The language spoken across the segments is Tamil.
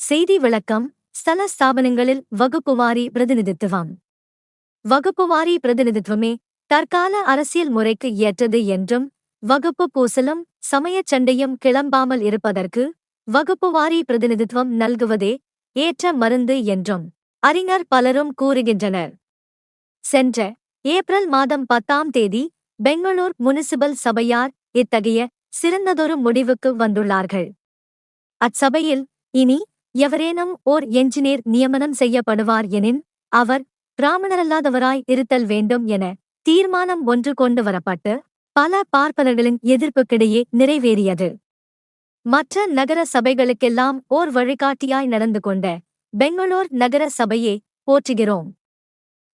செய்தி விளக்கம் ஸ்தல ஸ்தாபனங்களில் வகுப்புவாரி பிரதிநிதித்துவம். வகுப்புவாரி பிரதிநிதித்துவமே தற்கால அரசியல் முறைக்கு ஏற்றது என்றும் வகுப்பு பூசலும் சமயச் சண்டையும் கிளம்பாமல் இருப்பதற்கு வகுப்புவாரி பிரதிநிதித்துவம் நல்குவதே ஏற்ற மருந்து என்றும் அறிஞர் பலரும் கூறுகின்றனர். சென்ற ஏப்ரல் மாதம் பத்தாம் தேதி பெங்களூர் முனிசிபல் சபையார் இத்தகைய சிறந்ததொரு முடிவுக்கு வந்துள்ளார்கள். அச்சபையில் இனி எவரேனும் ஓர் என்ஜினியர் நியமனம் செய்யப்படுவார் எனின் அவர் பிராமணரல்லாதவராய் இருத்தல் வேண்டும் என தீர்மானம் ஒன்று கொண்டு வரப்பட்டு பல பார்ப்பனர்களின் எதிர்ப்புக்கிடையே நிறைவேறியது. மற்ற நகர சபைகளுக்கெல்லாம் ஓர் வழிகாட்டியாய் நடந்து கொண்ட பெங்களூர் நகர சபையே போற்றுகிறோம்.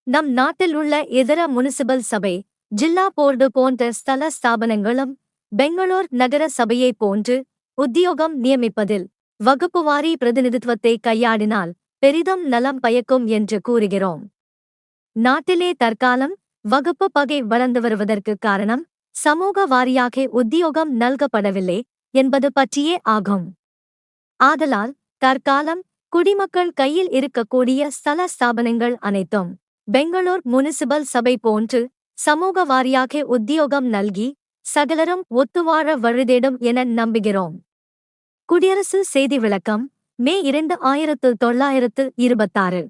நம் நாட்டில் உள்ள இதர முனிசிபல் சபை ஜில்லா போர்டு போன்ற ஸ்தல ஸ்தாபனங்களும் பெங்களூர் நகர சபையை போன்று உத்தியோகம் நியமிப்பதில் வகுப்புவாரி பிரதிநிதித்துவத்தை கையாடினால் பெரிதும் நலம் பயக்கும் என்று கூறுகிறோம். நாட்டிலே தற்காலம் வகுப்பு பகை வளர்ந்து வருவதற்கு காரணம் சமூக வாரியாக உத்தியோகம் நல்கப்படவில்லை என்பது பற்றியே ஆகும். ஆதலால் தற்காலம் குடிமக்கள் கையில் இருக்கக்கூடிய ஸ்தல ஸ்தாபனங்கள் அனைத்தும் பெங்களூர் முனிசிபல் சபை போன்று சமூக வாரியாக உத்தியோகம் நல்கி சகலரும் ஒத்துவாழ வழுதேடும் என நம்புகிறோம். குடியரசு செய்தி விளக்கம் மே இரண்டு ஆயிரத்து தொள்ளாயிரத்து இருபத்தாறு.